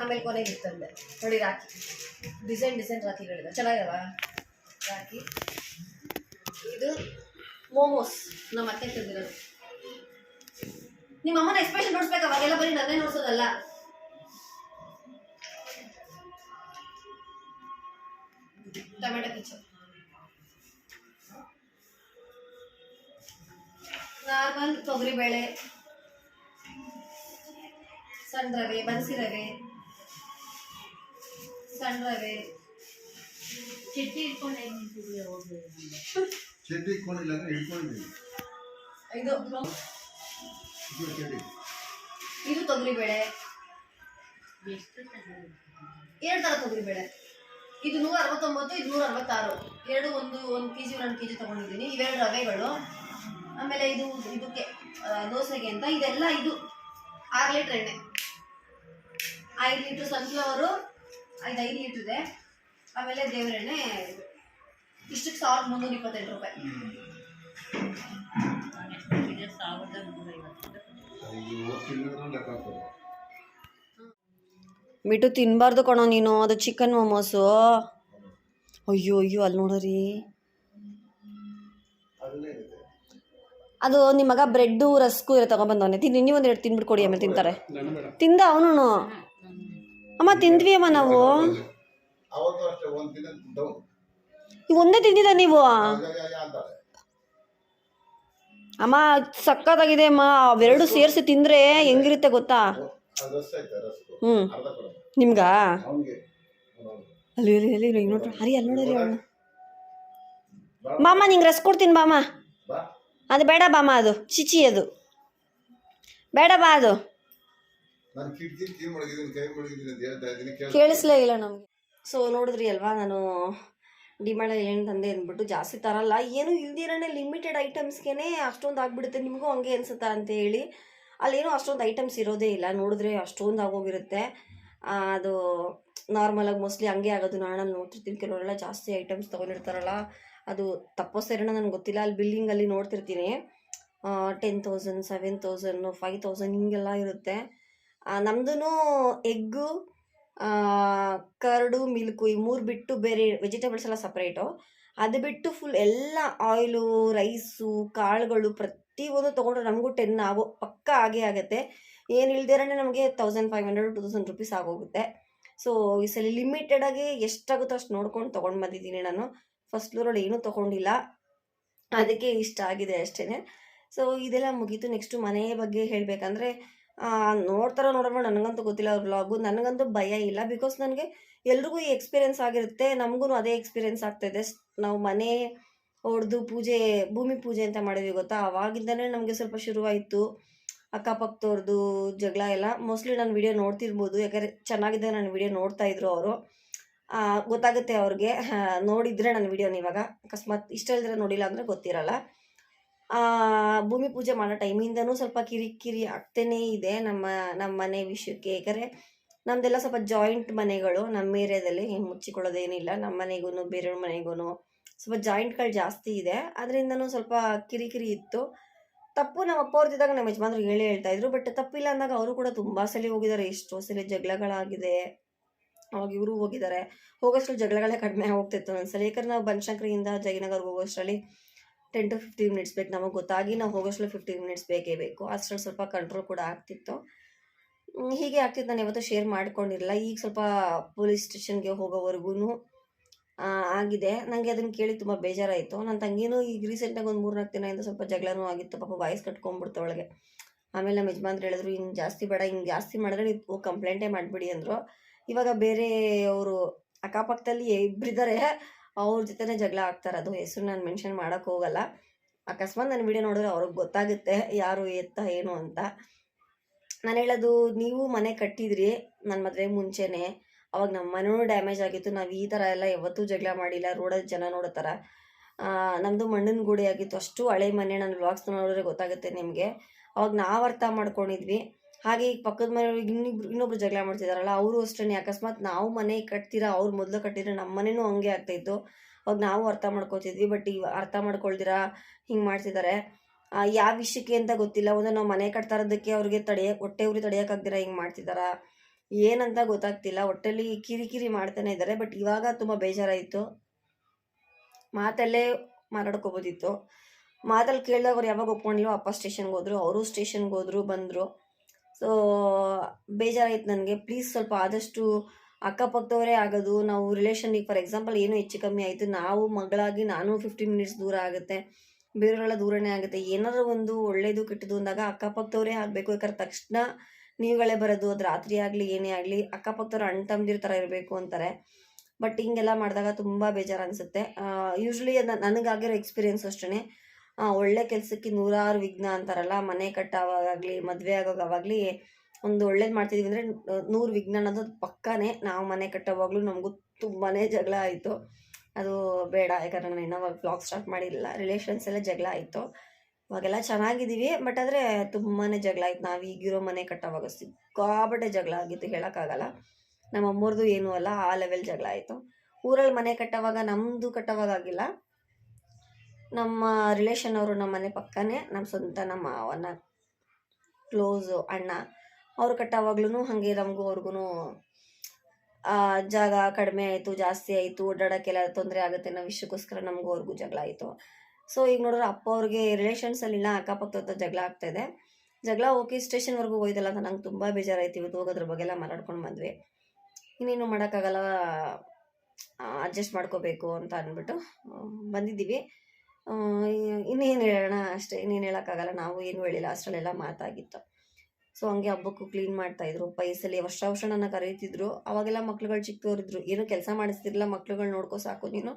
ಆಮೇಲೆ ಕೊನೆಗೆ ಇತ್ತಂದೆ ನೋಡಿ ರಾಖಿ. ಡಿಸೈನ್ ಡಿಸೈನ್ ರಾಖಿಗಳಿದೆ. ಚೆನ್ನಾಗಿದಾವ? ರಾಖಿ. ಇದು ಮೋಮೋಸ್. ನಮ್ಮ ಅತ್ತೆ ತಂದಿರೋದು. ನಿಮ್ಮ ಅಮ್ಮನ ಎಕ್ಸ್ಪ್ರೆಷನ್ ನೋಡ್ಸ್ಬೇಕು? ಅವಾಗೆಲ್ಲ ಬರೀ ನನ್ನೇ ನೋಡ್ಸೋದಲ್ಲ. ಟೊಮೆಟೊ ಕಿಚನ್ ನಾರ್ಮಲ್ ತೊಗರಿಬೇಳೆ ಸಣ್ಣ ರವೆ ಬನ್ಸಿ ರವೆ ಸಣ್ಣ ರವೆ. ಚಟ್ನಿ ಇಟ್ಕೊಂಡು ಹೆಂಗೆ ನಿಂತಿದ್ವಿ ಹೋಗ್ಬೋದು ಚಡ್ಡಿ ಇಟ್ಕೊಂಡಿಲ್ಲ ಅಂದ್ರೆ ಇಟ್ಕೊಂಡಿದ್ದೀನಿ. ಇದು ಇದು ತೊಗರಿಬೇಳೆ ಎರಡು ಥರ ತೊಗರಿಬೇಳೆ ಇದು ನೂರ ಅರವತ್ತೊಂಬತ್ತು ಇದು ನೂರ ಅರವತ್ತಾರು ಎರಡು ಒಂದು ಒಂದು ಕೆ ಜಿ ಒಂದು ಕೆ ಜಿ ತೊಗೊಂಡಿದ್ದೀನಿ ಇವೆರಡು ರವೆಗಳು ಆಮೇಲೆ ಇದು ಇದಕ್ಕೆ ದೋಸೆಗೆ ಅಂತ ಇದೆಲ್ಲ ಇದು ಆರು ಲೀಟ್ರ್ ಎಣ್ಣೆ ಐದು ಲೀಟ್ರ್ ಸನ್ಫ್ಲವರು ಐದು ಐದು ಲೀಟ್ರ್ ಇದೆ ಆಮೇಲೆ ದೇವರೆಣ್ಣೆ ಇದು. ಇಷ್ಟಕ್ಕೆ ಸಾವಿರದ ಮುನ್ನೂರ ಇಪ್ಪತ್ತೆಂಟು ರೂಪಾಯಿ ಸಾವಿರದ ನೂರೈವತ್ತು ಬಿಟ್ಟು ತಿನ್ನಬಾರ್ದು ಕಣೋ ನೀನು, ಅದು ಚಿಕನ್ ಮೊಮೋಸು ಅಯ್ಯೋ ಅಯ್ಯೋ, ಅಲ್ಲಿ ನೋಡ್ರಿ. ಅದು ನಿಮ್ಮ ಮಗ ಬ್ರೆಡ್ಡು ರಸ್ಕು ಇರೋ ತಗೊಬಂದವನೆ. ತಿನ್ನಿ, ನೀವು ಒಂದೆರಡು ತಿನ್ಬಿಟ್ಟು ಕೊಡಿ, ಆಮೇಲೆ ತಿಂತಾರೆ. ತಿಂದ ಅವನು ಅಮ್ಮ, ತಿಂದ್ವಿ ಅಮ್ಮ ನಾವು. ಒಂದು ದಿನ ಡೌನ್ ನೀವು ಒಂದೇ ತಿಂದಿದ ನೀವು? ಅಮ್ಮ ಸಕ್ಕತ್ತಾಗಿದೆ ಅಮ್ಮ. ಅವೆರಡು ಸೇರಿಸಿ ತಿಂದ್ರೆ ಹೆಂಗಿರುತ್ತೆ ಗೊತ್ತಾ? ಹ್ಞೂ ನಿಮ್ಗಾ? ಅಲ್ಲಿ ಅಲ್ಲಿ ಅಲ್ಲಿ ಹಿಂಗೆ ನೋಡ್ರಿ ಹರಿ ಅಲ್ಲಿ ನೋಡ್ರಿ ಅವಳು ಬಾಮ ನಿಂಗೆ ರಸ್ ಕೊಡ್ತೀನಿ ಬಾಮ ಅದು ಬೇಡ ಬಾಮ ಅದು. ಚಿಚಿ ಅದು. ಬೇಡ ಬಾ ಅದು. ಕೇಳಿಸ್ಲೇ ಇಲ್ಲ ನಮಗೆ. ಸೊ ನೋಡಿದ್ರಿ ಅಲ್ವಾ ನಾನು ಡಿಮಾರ್ಡಲ್ಲಿ ಏನು ತಂದೆ ಅಂದ್ಬಿಟ್ಟು ಜಾಸ್ತಿ ತರಲ್ಲ. ಏನು ಇಲ್ದಿರನೇ ಲಿಮಿಟೆಡ್ ಐಟಮ್ಸ್ಗೆ ಅಷ್ಟೊಂದು ಆಗ್ಬಿಡುತ್ತೆ. ನಿಮಗೂ ಹಂಗೆ ಅನ್ಸುತ್ತಾ ಅಂತ ಹೇಳಿ. ಅಲ್ಲೇನು ಅಷ್ಟೊಂದು ಐಟಮ್ಸ್ ಇರೋದೇ ಇಲ್ಲ. ನೋಡಿದ್ರೆ ಅಷ್ಟೊಂದು ಆಗೋಗಿರುತ್ತೆ. ಅದು ನಾರ್ಮಲಾಗಿ ಮೋಸ್ಟ್ಲಿ ಹಂಗೆ ಆಗೋದು. ನಾನು ನೋಡ್ತಿರ್ತೀನಿ. ಕೆಲವರೆಲ್ಲ ಜಾಸ್ತಿ ಐಟಮ್ಸ್ ತೊಗೊಂಡಿರ್ತಾರಲ್ಲ, ಅದು ತಪ್ಪೋ ಸರಿನೋ ನನಗೆ ಗೊತ್ತಿಲ್ಲ. ಅಲ್ಲಿ ಬಿಲ್ಲಿಂಗಲ್ಲಿ ನೋಡ್ತಿರ್ತೀನಿ. Ten thousand seven thousand five thousand ಹಿಂಗೆಲ್ಲ ಇರುತ್ತೆ. ನಮ್ಮದು ಎಗ್ಗು ಕರ್ಡು ಮಿಲ್ಕು ಈ ಮೂರು ಬಿಟ್ಟು ಬೇರೆ ವೆಜಿಟೇಬಲ್ಸ್ ಎಲ್ಲ ಸಪ್ರೇಟು ಅದು ಬಿಟ್ಟು ಫುಲ್ ಎಲ್ಲ ಆಯಿಲು ರೈಸು ಕಾಳುಗಳು ಪ್ರತಿಯೊಂದು ತೊಗೊಂಡ್ರೆ ನಮಗೂ ಟೆನ್ ಆಗೋ ಪಕ್ಕ ಆಗೇ ಆಗುತ್ತೆ. ಏನು ಇಲ್ದಿರೇ ನಮಗೆ thousand five hundred two thousand rupees ಆಗೋಗುತ್ತೆ. ಸೊ ಈ ಸಲ ಲಿಮಿಟೆಡಾಗಿ ಎಷ್ಟಾಗುತ್ತೋ ಅಷ್ಟು ನೋಡ್ಕೊಂಡು ತೊಗೊಂಡು ಬಂದಿದ್ದೀನಿ ನಾನು. ಫಸ್ಟ್ ಫ್ಲೋರಲ್ಲಿ ಏನೂ ತೊಗೊಂಡಿಲ್ಲ. ಅದಕ್ಕೆ ಇಷ್ಟ ಆಗಿದೆ ಅಷ್ಟೇ ಸೊ ಇದೆಲ್ಲ ಮುಗೀತು. ನೆಕ್ಸ್ಟು ಮನೆ ಬಗ್ಗೆ ಹೇಳಬೇಕಂದ್ರೆ ನೋಡ್ತಾರೋ ನೋಡೋಣ ನನಗಂತೂ ಗೊತ್ತಿಲ್ಲ ಅವ್ರ ವ್ಲಾಗು ನನಗಂತೂ ಭಯ ಇಲ್ಲ. ಬಿಕಾಸ್ ನನಗೆ ಎಲ್ರಿಗೂ ಈ ಎಕ್ಸ್ಪೀರಿಯೆನ್ಸ್ ಆಗಿರುತ್ತೆ. ನಮಗೂ ಅದೇ ಎಕ್ಸ್ಪೀರಿಯೆನ್ಸ್ ಆಗ್ತಾಯಿದೆ ನಾವು ಮನೆ ಹೊಡೆದು ಪೂಜೆ, ಭೂಮಿ ಪೂಜೆ ಅಂತ ಮಾಡಿದ್ವಿ ಗೊತ್ತಾ? ಅವಾಗಿಂದನೇ ನಮಗೆ ಸ್ವಲ್ಪ ಶುರುವಾಯಿತು. ಅಕ್ಕಪಕ್ಕದವ್ರದ್ದು ಜಗಳ ಎಲ್ಲ. ಮೋಸ್ಟ್ಲಿ ನಾನು ವಿಡಿಯೋ ನೋಡ್ತಿರ್ಬೋದು. ಯಾಕಂದರೆ ಚೆನ್ನಾಗಿದೆ ನಾನು ವಿಡಿಯೋ ನೋಡ್ತಾ ಇದ್ರು ಅವರು. ಗೊತ್ತಾಗುತ್ತೆ ಅವ್ರಿಗೆ. ನೋಡಿದರೆ ನನ್ನ ವಿಡಿಯೋನ ಇವಾಗ. ಅಕಸ್ಮಾತ್ ಇಷ್ಟ ಇಲ್ಲದ್ರೆ ನೋಡಿಲ್ಲ ಅಂದರೆ ಗೊತ್ತಿರಲ್ಲ. ಭೂಮಿ ಪೂಜೆ ಮಾಡೋ ಟೈಮಿಂದನೂ ಸ್ವಲ್ಪ ಕಿರಿಕಿರಿ ಆಗ್ತಾನೇ ಇದೆ ನಮ್ಮ ನಮ್ಮ ಮನೆ ವಿಷಯಕ್ಕೆ. ಯಾಕಂದರೆ ನಮ್ಮದೆಲ್ಲ ಸ್ವಲ್ಪ ಜಾಯಿಂಟ್ ಮನೆಗಳು. ನಮ್ಮ ಏರಿಯಾದಲ್ಲಿ ಏನು ಮುಚ್ಚಿಕೊಳ್ಳೋದೇನಿಲ್ಲ. ನಮ್ಮ ಮನೆಗೂ ಬೇರೆಯವ್ರ ಮನೆಗೂ ಸ್ವಲ್ಪ ಜಾಯಿಂಟ್ಗಳು ಜಾಸ್ತಿ ಇದೆ. ಅದರಿಂದನೂ ಸ್ವಲ್ಪ ಕಿರಿಕಿರಿ ಇತ್ತು. ತಪ್ಪು ನಮ್ಮ ಅಪ್ಪ ನಮ್ಮ ಯಜಮಾನ್ರು ಹೇಳೇ ಹೇಳ್ತಾ ಇದ್ರು. ಬಟ್ ತಪ್ಪಿಲ್ಲ ಅಂದಾಗ ಅವರು ಕೂಡ ತುಂಬ ಸಲ ಹೋಗಿದ್ದಾರೆ. ಎಷ್ಟೋ ಸಲ ಜಗಳಗಳಾಗಿದೆ. ಅವಾಗ ಇವರು ಹೋಗಿದ್ದಾರೆ. ಹೋಗೋಷ್ಟ್ರಲ್ಲಿ ಜಗಳಗಳೇ ಕಡಿಮೆ ಹೋಗ್ತಿತ್ತು ಒಂದ್ಸಲ ಏಕೆಂದ್ರೆ ನಾವು ಬನಶಂಕರಿಯಿಂದ ಜಯನಗರ್ಗೆ ಹೋಗೋಷ್ಟರಲ್ಲಿ ಟೆನ್ ಟು ಫಿಫ್ಟೀನ್ ಮಿನಿಟ್ಸ್ ಬೇಕು ನಮಗೆ ಗೊತ್ತಾಗಿ ನಾವು ಹೋಗೋಷ್ಟ್ರಲ್ಲಿ ಫಿಫ್ಟೀನ್ ಮಿನಿಟ್ಸ್ ಬೇಕೇ ಬೇಕು. ಅಷ್ಟರಲ್ಲಿ ಸ್ವಲ್ಪ ಕಂಟ್ರೋಲ್ ಕೂಡ ಆಗ್ತಿತ್ತು. ಹೀಗೆ ಆಗ್ತಿತ್ತು. ನಾನು ಯಾವತ್ತೂ ಶೇರ್ ಮಾಡ್ಕೊಂಡಿರಲಿಲ್ಲ. ಈಗ ಸ್ವಲ್ಪ ಪೊಲೀಸ್ ಸ್ಟೇಷನ್ಗೆ ಹೋಗೋವರೆಗೂ ಆಗಿದೆ. ನನಗೆ ಅದನ್ನು ಕೇಳಿ ತುಂಬ ಬೇಜಾರಾಯಿತು. ನನ್ನ ತಂಗಿನೂ ಈಗ ರೀಸೆಂಟಾಗಿ ಒಂದು ಮೂರ್ನಾಲ್ಕು ದಿನದಿಂದ ಸ್ವಲ್ಪ ಜಗಳನೂ ಆಗಿತ್ತು. ಪಾಪ ವಾಯ್ಸ್ ಕಟ್ಕೊಂಡ್ಬಿಡ್ತು ಅವಳಿಗೆ. ಆಮೇಲೆ ನಮ್ಮ ಯಜಮಾನ್ರು ಹೇಳಿದ್ರು ಹಿಂಗೆ ಜಾಸ್ತಿ ಬೇಡ ಹಿಂಗೆ ಜಾಸ್ತಿ ಮಾಡಿದ್ರೆ ನೀವು ಕಂಪ್ಲೇಂಟೇ ಮಾಡಿಬಿಡಿ ಅಂದರು. ಇವಾಗ ಬೇರೆ ಅವರು ಅಕ್ಕಪಕ್ಕದಲ್ಲಿ ಇಬ್ಬರಿದ್ದಾರೆ ಅವ್ರ ಜೊತೆನೇ ಜಗಳ ಆಗ್ತಾರೆ. ಅದು ಹೆಸರು ನಾನು ಮೆನ್ಷನ್ ಮಾಡೋಕ್ಕೆ ಹೋಗಲ್ಲ. ಅಕಸ್ಮಾತ್ ನನ್ನ ವಿಡಿಯೋ ನೋಡಿದ್ರೆ ಅವ್ರಿಗೆ ಗೊತ್ತಾಗುತ್ತೆ ಯಾರು ಎತ್ತ, ಏನು ಅಂತ. ನಾನು ಹೇಳೋದು, ನೀವು ಮನೆ ಕಟ್ಟಿದ್ರಿ ನನ್ನ ಮದುವೆ ಮುಂಚೆನೆ. ಅವಾಗ ನಮ್ಮ ಮನೆಯೂ ಡ್ಯಾಮೇಜ್ ಆಗಿತ್ತು. ನಾವು ಈ ಥರ ಎಲ್ಲ ಯಾವತ್ತೂ ಜಗಳ ಮಾಡಿಲ್ಲ. ರೋಡಲ್ಲಿ ಜನ ನೋಡೋ ಥರ ನಮ್ಮದು ಮಣ್ಣಿನ ಗುಡಿ ಆಗಿತ್ತು. ಅಷ್ಟು ಹಳೆ ಮನೆ. ನನ್ನ ವ್ಲಾಗ್ಸ್ ನೋಡಿದ್ರೆ ಗೊತ್ತಾಗುತ್ತೆ ನಿಮಗೆ. ಅವಾಗ ನಾವು ಅರ್ಥ ಮಾಡ್ಕೊಂಡಿದ್ವಿ. ಹಾಗೆ ಈಗ ಪಕ್ಕದ ಮನೆಯವ್ರು ಇನ್ನಿಬ್ರು, ಇನ್ನೊಬ್ರು ಜಗಳ ಮಾಡ್ತಿದಾರಲ್ಲ, ಅವರು ಅಷ್ಟೇ ಅಕಸ್ಮಾತ್ ನಾವು ಮನೆ ಕಟ್ತೀರಾ, ಅವ್ರು ಮೊದಲು ಕಟ್ಟಿದ್ರೆ ನಮ್ಮ ಮನೇನೂ ಹಂಗೆ ಆಗ್ತಾಯಿತ್ತು ಅವಾಗ ನಾವು ಅರ್ಥ ಮಾಡ್ಕೊತಿದ್ವಿ. ಬಟ್ ಈಗ ಅರ್ಥ ಮಾಡ್ಕೊಳ್ದಿರಾ, ಹಿಂಗೆ ಮಾಡ್ತಿದ್ದಾರೆ ಯಾವ ವಿಷಯಕ್ಕೆ ಅಂತ ಗೊತ್ತಿಲ್ಲ. ಒಂದು ನಾವು ಮನೆ ಕಟ್ತಾ ಇರೋದಕ್ಕೆ ಅವ್ರಿಗೆ ತಡೆಯಕ್ಕೆ ಹೊಟ್ಟೆ ಉರಿ ತಡೆಯೋಕ್ಕಾಗ್ದಿರ ಹಿಂಗೆ ಮಾಡ್ತಿದ್ದಾರಾ ಏನಂತ ಗೊತ್ತಾಗ್ತಿಲ್ಲ. ಒಟ್ಟಲ್ಲಿ ಕಿರಿಕಿರಿ ಮಾಡ್ತಾನೆ ಇದ್ದಾರೆ. ಬಟ್ ಇವಾಗ ತುಂಬ ಬೇಜಾರಾಯಿತು. ಮಾತಲ್ಲೇ ಮಾತಾಡ್ಕೋಬೋದಿತ್ತು. ಮಾತಲ್ಲಿ ಕೇಳಿದಾಗ ಅವ್ರು ಯಾವಾಗ ಒಪ್ಕೊಂಡಿಲ್ವೋ ಅಪ್ಪ ಸ್ಟೇಷನ್ಗೆ ಹೋದ್ರು, ಅವರು ಸ್ಟೇಷನ್ಗೆ ಹೋದ್ರು, ಬಂದರು. ಸೊ ಬೇಜಾರಾಯಿತು ನನಗೆ. ಪ್ಲೀಸ್ ಸ್ವಲ್ಪ ಆದಷ್ಟು ಅಕ್ಕಪಕ್ಕದವರೇ ಆಗೋದು. ನಾವು ರಿಲೇಷನ್ಗೆ ಫಾರ್ ಎಕ್ಸಾಂಪಲ್ ಏನು ಹೆಚ್ಚು ಕಮ್ಮಿ ಆಯಿತು. ನಾವು ಮಗಳಾಗಿ ನಾನು ಫಿಫ್ಟೀನ್ ಮಿನಿಟ್ಸ್ ದೂರ ಆಗುತ್ತೆ. ಬೇರೆಯವರೆಲ್ಲ ದೂರನೇ ಆಗುತ್ತೆ. ಏನಾದರೂ ಒಂದು ಒಳ್ಳೆಯದು ಕೆಟ್ಟದು ಅಂದಾಗ ಅಕ್ಕಪಕ್ಕದವರೇ ಆಗಬೇಕು. ಯಾಕಂದ್ರೆ ತಕ್ಷಣ ನೀವುಗಳೇ ಬರೋದು, ಅದು ರಾತ್ರಿ ಆಗಲಿ, ಏನೇ ಆಗಲಿ, ಅಕ್ಕಪಕ್ಕದವ್ರು ಅಣ್ಣ ತಮ್ಮದಿರ ಥರ ಇರಬೇಕು ಅಂತಾರೆ. ಬಟ್ ಹಿಂಗೆಲ್ಲ ಮಾಡಿದಾಗ ತುಂಬ ಬೇಜಾರು ಅನಿಸುತ್ತೆ. ಯೂಶ್ವಲಿ ನನಗಾಗಿರೋ ಎಕ್ಸ್ಪೀರಿಯೆನ್ಸ್ ಅಷ್ಟೇ ಒಳ್ಳೆ ಕೆಲಸಕ್ಕೆ ನೂರಾರು ವಿಘ್ನ ಅಂತಾರಲ್ಲ, ಮನೆ ಕಟ್ಟೋವಾಗಲಿ ಮದುವೆ ಆಗೋವಾಗಲಿ ಒಂದು ಒಳ್ಳೇದು ಮಾಡ್ತಿದ್ದೀವಿ ಅಂದರೆ ನೂರು ವಿಘ್ನ ಅನ್ನೋದು ಪಕ್ಕನೇ. ನಾವು ಮನೆ ಕಟ್ಟೋವಾಗಲೂ ನಮಗೂ ತುಂಬಾ ಜಗಳ ಆಯಿತು. ಅದು ಬೇಡ, ಯಾಕಂದ್ರೆ ನಾನು ಇನ್ನೂ ಬ್ಲಾಗ್ ಸ್ಟಾರ್ಟ್ ಮಾಡಿಲ್ಲ ರಿಲೇಷನ್ಸ್ ಎಲ್ಲ ಜಗಳ ಆಯಿತು. ಇವಾಗೆಲ್ಲ ಚೆನ್ನಾಗಿದ್ದೀವಿ ಬಟ್ ಆದರೆ ತುಂಬಾ ಜಗಳ ಆಯ್ತು. ನಾವು ಈಗಿರೋ ಮನೆ ಕಟ್ಟೋವಾಗ ಸಿಕ್ಕಾಬಟ್ಟೆ ಜಗಳ ಆಗಿತ್ತು, ಹೇಳೋಕ್ಕಾಗಲ್ಲ. ನಮ್ಮ ಅಮ್ಮವ್ರದ್ದು ಏನೂ ಅಲ್ಲ, ಆ ಲೆವೆಲ್ ಜಗಳ ಆಯಿತು. ಊರಲ್ಲಿ ಮನೆ ಕಟ್ಟೋವಾಗ ನಮ್ಮದು ಕಟ್ಟೋವಾಗ ಆಗಿಲ್ಲ. ನಮ್ಮ ರಿಲೇಷನ್ ಅವರು ನಮ್ಮ ಮನೆ ಪಕ್ಕನೇ, ನಮ್ಮ ಸ್ವಂತ ನಮ್ಮ ಮಾವನ ಕ್ಲೋಸು ಅಣ್ಣ. ಅವ್ರು ಕಟ್ಟೋವಾಗ್ಲೂ ಹಾಗೆ ನಮಗೂ ಅವ್ರಿಗೂ ಜಾಗ ಕಡಿಮೆ ಆಯಿತು, ಜಾಸ್ತಿ ಆಯಿತು ಓಡಾಡೋಕ್ಕೆಲ್ಲ ತೊಂದರೆ ಆಗುತ್ತೆ ಅನ್ನೋ ವಿಷಯಕ್ಕೋಸ್ಕರ ನಮಗೂ ಅವ್ರಿಗೂ ಜಗಳ ಆಯಿತು. ಸೊ ಈಗ ನೋಡಿದ್ರೆ ಅಪ್ಪ ಅವ್ರಿಗೆ ರಿಲೇಷನ್ಸಲ್ಲಿಲ್ಲ ಅಕ್ಕಪಕ್ಕದ ಜಗಳ ಆಗ್ತಾಯಿದೆ ಜಗಳ ಓಕೆ ಸ್ಟೇಷನ್ವರೆಗೂ ಹೋಯ್ತಲ್ಲ ಅಂತ ನಂಗೆ ತುಂಬ ಬೇಜಾರಾಯ್ತು ಇವತ್ತು ಹೋಗೋದ್ರ ಬಗ್ಗೆ ಎಲ್ಲ ಮಾತಾಡ್ಕೊಂಡು ಬಂದ್ವಿ. ಇನ್ನೇನು ಮಾಡೋಕ್ಕಾಗಲ್ಲ ಅಡ್ಜಸ್ಟ್ ಮಾಡ್ಕೋಬೇಕು ಅಂತ ಅಂದ್ಬಿಟ್ಟು ಬಂದಿದ್ದೀವಿ. ಇನ್ನೇನು ಹೇಳೋಣ ಅಷ್ಟೇ, ಇನ್ನೇನು ಹೇಳೋಕ್ಕಾಗಲ್ಲ, ನಾವು ಏನು ಹೇಳಿಲ್ಲ, ಅಷ್ಟರಲ್ಲೆಲ್ಲ ಮಾತಾಗಿತ್ತು. ಸೊ ಹಂಗೆ ಹಬ್ಬಕ್ಕೂ ಕ್ಲೀನ್ ಮಾಡ್ತಾಯಿದ್ರು ಪೈಸಲ್ಲಿ ವರ್ಷ ವರ್ಷ ನನ್ನ ಕರೀತಿದ್ರು ಅವಾಗೆಲ್ಲ ಮಕ್ಳುಗಳು ಚಿಕ್ಕವರಿದ್ರು. ಏನೂ ಕೆಲಸ ಮಾಡಿಸ್ತಿರಲಿಲ್ಲ ಮಕ್ಳುಗಳು ನೋಡ್ಕೋ ಸಾಕು ನೀನು.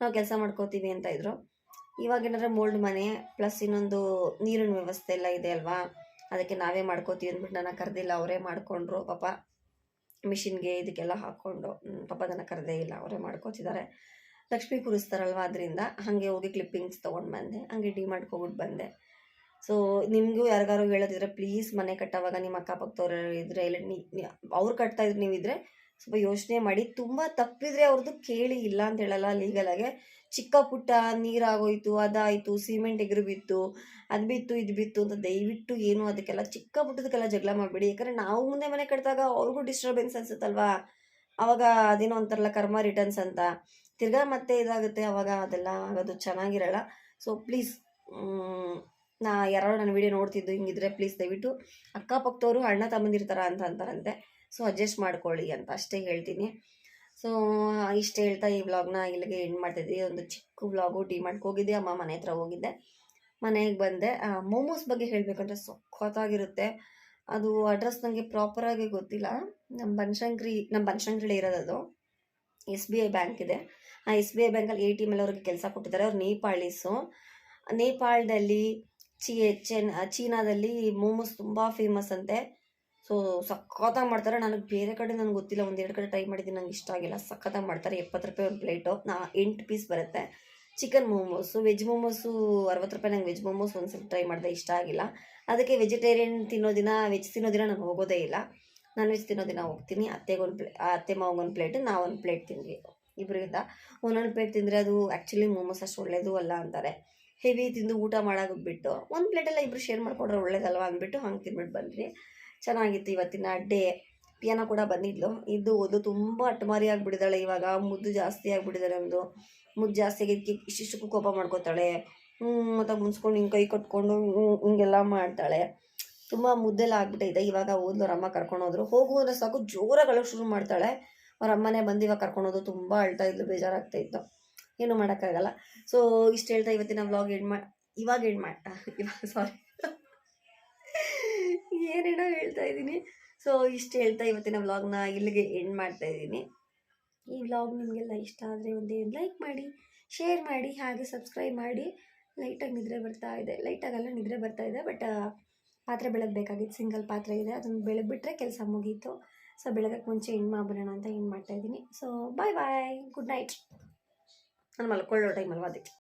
ನಾವು ಕೆಲಸ ಮಾಡ್ಕೋತೀವಿ ಅಂತ ಇದ್ರು. ಇವಾಗ ಏನಾದ್ರೆ ಮೋಲ್ಡ್ ಮನೆ ಪ್ಲಸ್ ಇನ್ನೊಂದು ನೀರಿನ ವ್ಯವಸ್ಥೆ ಎಲ್ಲ ಇದೆ ಅಲ್ವಾ? ಅದಕ್ಕೆ ನಾವೇ ಮಾಡ್ಕೋತೀವಿ ಅಂದ್ಬಿಟ್ಟು ನನ್ನ ಕರೆದಿಲ್ಲ, ಅವರೇ ಮಾಡಿಕೊಂಡ್ರು, ಪಾಪ ಮಿಷಿನ್ಗೆ ಇದಕ್ಕೆಲ್ಲ ಹಾಕ್ಕೊಂಡು ಪಾಪ ನನ್ನ ಕರೆದೇ ಇಲ್ಲ, ಅವರೇ ಮಾಡ್ಕೋತಿದ್ದಾರೆ. ಲಕ್ಷ್ಮಿ ಕೂರಿಸ್ತಾರಲ್ವ ಅದರಿಂದ? ಹಾಗೆ ಹೋಗಿ ಕ್ಲಿಪ್ಪಿಂಗ್ಸ್ ತೊಗೊಂಡು ಬಂದೆ, ಹಂಗೆ ಡಿ ಮಾಡ್ಕೊಬಿಟ್ಟು ಬಂದೆ. ಸೊ ನಿಮಗೂ ಯಾರಿಗಾರು ಹೇಳೋದಿದ್ರೆ ಪ್ಲೀಸ್ ಮನೆ ಕಟ್ಟೋವಾಗ ನಿಮ್ಮ ಅಕ್ಕಪಕ್ಕದವ್ರು ಇದ್ರೆ ಇಲ್ಲ ಅವ್ರು ಕಟ್ತಾ ಇದ್ರೆ ನೀವಿದ್ರೆ ಸ್ವಲ್ಪ ಯೋಚನೆ ಮಾಡಿ. ತುಂಬ ತಪ್ಪಿದ್ರೆ ಅವ್ರದ್ದು ಕೇಳಿ ಇಲ್ಲ ಅಂತ ಹೇಳಲ್ಲ ಲೀಗಲಾಗೆ ಚಿಕ್ಕ ಪುಟ್ಟ ನೀರಾಗೋಯ್ತು, ಅದಾಯಿತು, ಸಿಮೆಂಟ್ ಎಗರು ಬಿತ್ತು, ಅದು ಬಿತ್ತು, ಇದು ಬಿತ್ತು ಅಂತ ದಯವಿಟ್ಟು ಏನು ಅದಕ್ಕೆಲ್ಲ ಚಿಕ್ಕ ಪುಟ್ಟದಕ್ಕೆಲ್ಲ ಜಗಳ ಮಾಡಬೇಡಿ. ಯಾಕಂದರೆ ನಾವು ಮುಂದೆ ಮನೆ ಕಟ್ಟಿದಾಗ ಅವ್ರಿಗೂ ಡಿಸ್ಟರ್ಬೆನ್ಸ್ ಅನ್ಸುತ್ತಲ್ವಾ? ಅವಾಗ ಅದೇನೋ ಅಂತಾರಲ್ಲ ಕರ್ಮ ರಿಟರ್ನ್ಸ್ ಅಂತ. ತಿರ್ಗಾ ಮತ್ತೆ ಇದಾಗುತ್ತೆ, ಅವಾಗ ಅದೆಲ್ಲ ಆಗೋದು ಚೆನ್ನಾಗಿರಲ್ಲ. ಸೊ ಪ್ಲೀಸ್ ನಾ ಯಾರು ನನ್ನ ವಿಡಿಯೋ ನೋಡ್ತಿದ್ದು ಹಿಂಗಿದ್ರೆ ಪ್ಲೀಸ್ ದಯವಿಟ್ಟು ಅಕ್ಕಪಕ್ಕದವರು ಅಣ್ಣ ತಮ್ಮಂದಿರ್ತಾರ ಅಂತ ಅಂತಾರಂತೆ. ಸೊ ಅಡ್ಜಸ್ಟ್ ಮಾಡ್ಕೊಳ್ಳಿ ಅಂತ ಅಷ್ಟೇ ಹೇಳ್ತೀನಿ. ಸೊ ಇಷ್ಟು ಹೇಳ್ತಾ ಈ ವ್ಲಾಗ್ನ ಇಲ್ಲಿಗೆ ಎಂಡ್ ಮಾಡ್ತಿದ್ವಿ. ಒಂದು ಚಿಕ್ಕ ವ್ಲಾಗು ಡಿ ಮಾಡ್ಕೆ ಹೋಗಿದ್ದೆ. ಅಮ್ಮ ಮನೆ ಹತ್ರ ಹೋಗಿದ್ದೆ. ಮನೆಗೆ ಬಂದೆ. ಮೋಮೋಸ್ ಬಗ್ಗೆ ಹೇಳಬೇಕಂದ್ರೆ ಸಖತ್ತಾಗಿರುತ್ತೆ. ಅದು ಅಡ್ರೆಸ್ ನನಗೆ ಪ್ರಾಪರಾಗಿ ಗೊತ್ತಿಲ್ಲ. ನಮ್ಮ ಬನಶಂಕರಿ ನಮ್ಮ ಬನಶಂಕರಿ ಇರೋದು ಅದು. ಎಸ್ ಬಿ ಐ ಬ್ಯಾಂಕ್ ಇದೆ. ಆ ಎಸ್ ಬಿ ಐ ಬ್ಯಾಂಕಲ್ಲಿ ಎ ಟಿ ಎಂ ಅವ್ರಿಗೆ ಕೆಲಸ ಕೊಟ್ಟಿದ್ದಾರೆ. ಅವ್ರು ನೇಪಾಳೀಸು. ನೇಪಾಳದಲ್ಲಿ ಚೀ ಚೆನ್ ಚೀನಾದಲ್ಲಿ ಮೋಮೋಸ್ ತುಂಬ ಫೇಮಸ್ ಅಂತೆ. ಸೊ ಸಖತ್ತಾಗಿ ಮಾಡ್ತಾರೆ. ನನಗೆ ಬೇರೆ ಕಡೆ ನನಗೆ ಗೊತ್ತಿಲ್ಲ. ಒಂದೆರಡು ಕಡೆ ಟ್ರೈ ಮಾಡಿದ್ದೀನಿ. ನಂಗೆ ಇಷ್ಟ ಆಗಿಲ್ಲ. ಸಖತ್ತಾಗಿ ಮಾಡ್ತಾರೆ. ಎಪ್ಪತ್ತು ರೂಪಾಯಿ ಒಂದು ಪ್ಲೇಟು ನಾ ಎಂಟು ಪೀಸ್ ಬರುತ್ತೆ. ಚಿಕನ್ ಮೋಮೋಸು ವೆಜ್ ಮೋಮೋಸು ಅರವತ್ತು ರೂಪಾಯಿ ನಂಗೆ ವೆಜ್ ಮೋಮೋಸ್ ಒಂದ್ಸಲ ಟ್ರೈ ಮಾಡಿದೆ. ಇಷ್ಟ ಆಗಿಲ್ಲ. ಅದಕ್ಕೆ ವೆಜಿಟೇರಿಯನ್ ತಿನ್ನೋ ದಿನ ವೆಜ್ ತಿನ್ನೋ ದಿನ ನಾನು ಹೋಗೋದೇ ಇಲ್ಲ. ನಾನ್ ವೆಜ್ ತಿನ್ನೋ ದಿನ ಹೋಗ್ತೀನಿ. ಅತ್ತೆಗೊಂದು ಪ್ಲೇ ಅತ್ತೆ ಮಾವಂಗೊಂದು ಪ್ಲೇಟ್ ನಾವು ಒಂದು ಪ್ಲೇಟ್ ತಿಂದ್ವಿ. ಇಬ್ಬರಿಂದ ಒಂದೊಂದು ಪ್ಲೇಟ್ ತಿಂದರೆ ಅದು ಆ್ಯಕ್ಚುಲಿ ಮೋಮೋಸ್ ಅಷ್ಟು ಒಳ್ಳೇದು ಅಲ್ಲ ಅಂತಾರೆ. ಹೆವಿ ತಿಂದು ಊಟ ಮಾಡೋಗ್ಬಿಟ್ಟು ಒಂದು ಪ್ಲೇಟೆಲ್ಲ ಇಬ್ಬರು ಶೇರ್ ಮಾಡ್ಕೊಂಡ್ರೆ ಒಳ್ಳೇದಲ್ವ ಅಂದ್ಬಿಟ್ಟು ಹಂಗೆ ತಿನ್ಬಿಟ್ಟು ಬಂದ್ವಿ. ಚೆನ್ನಾಗಿತ್ತು ಇವತ್ತಿನ ಡೇ. ಪಿಯಾನ ಕೂಡ ಬಂದಿದ್ಲು. ಇದು ಓದು ತುಂಬ ಅಟ್ಟುಮಾರಿ ಆಗಿಬಿಟ್ಟಿದ್ದಾಳೆ ಇವಾಗ. ಮುದ್ದು ಜಾಸ್ತಿ ಆಗಿಬಿಟ್ಟಿದ್ದಾಳೆ ಒಂದು. ಮುದ್ದು ಜಾಸ್ತಿ ಆಗಿದ್ದಕ್ಕೆ ಇಷ್ಟಿಷ್ಟಕ್ಕೂ ಕೋಪ ಮಾಡ್ಕೋತಾಳೆ. ಮತ್ತು ಮುನ್ಸ್ಕೊಂಡು ಹಿಂಗೆ ಕೈ ಕಟ್ಕೊಂಡು ಹಿಂಗೆಲ್ಲ ಮಾಡ್ತಾಳೆ. ತುಂಬ ಮುದ್ದೆಲ್ಲ ಆಗ್ಬಿಟ್ಟೈತೆ. ಇವಾಗ ಓದ್ಲು, ಅವ್ರ ಅಮ್ಮ ಕರ್ಕೊಂಡು ಹೋದ್ರು. ಹೋಗು ಅಂದ್ರೆ ಸಾಕು ಜೋರಾಗಿ ಶುರು ಮಾಡ್ತಾಳೆ. ಅವ್ರ ಅಮ್ಮನೇ ಬಂದು ಇವಾಗ ಕರ್ಕೊಂಡು ಹೋದ್ರು. ತುಂಬ ಅಳ್ತಾ ಇದ್ಲು, ಬೇಜಾರಾಗ್ತಾ ಇತ್ತು. ಏನು ಮಾಡೋಕ್ಕಾಗಲ್ಲ. ಸೊ ಇಷ್ಟು ಹೇಳ್ತಾ ಇವತ್ತಿನ ವ್ಲಾಗ್ ಎಂಡ್ ಮಾಡಿ ಇವಾಗ ಎಂಡ್ ಮಾಡ್ತಾ ಇವಾಗ ಸಾರಿ ಏನೇನೋ ಹೇಳ್ತಾ ಇದ್ದೀನಿ. ಸೊ ಇಷ್ಟು ಹೇಳ್ತಾ ಇವತ್ತಿನ ವ್ಲಾಗ್ನ ಇಲ್ಲಿಗೆ ಎಂಡ್ ಮಾಡ್ತಾ ಇದ್ದೀನಿ. ಈ ವ್ಲಾಗ್ ನಿಮಗೆಲ್ಲ ಇಷ್ಟ ಆದರೆ ಒಂದೇ ಲೈಕ್ ಮಾಡಿ ಶೇರ್ ಮಾಡಿ, ಹಾಗೆ ಸಬ್ಸ್ಕ್ರೈಬ್ ಮಾಡಿ. ಲೈಟಾಗಿ ನಿದ್ರೆ ಬರ್ತಾ ಇದೆ. ಲೈಟಾಗೆಲ್ಲ ನಿದ್ರೆ ಬರ್ತಾ ಇದೆ ಬಟ್ ಪಾತ್ರೆ ಬೆಳಗ್ಬೇಕಾಗಿತ್ತು ಸಿಂಗಲ್ ಪಾತ್ರೆ ಇದೆ. ಅದನ್ನು ಬೆಳಗ್ಬಿಟ್ರೆ ಕೆಲಸ ಮುಗೀತು. ಸೊ ಬೆಳಗಕ್ಕೆ ಮುಂಚೆ ಎಂಡ್ ಮಾಡ್ಬಿಡೋಣ ಅಂತ ಹೆಣ್ಣು ಮಾಡ್ತಾ ಇದ್ದೀನಿ. So bye bye good night ನಾನು ಮಲ್ಕೊಳ್ಳೋ ಟೈಮ್ ಅಲ್ವಾ ಅದಕ್ಕೆ?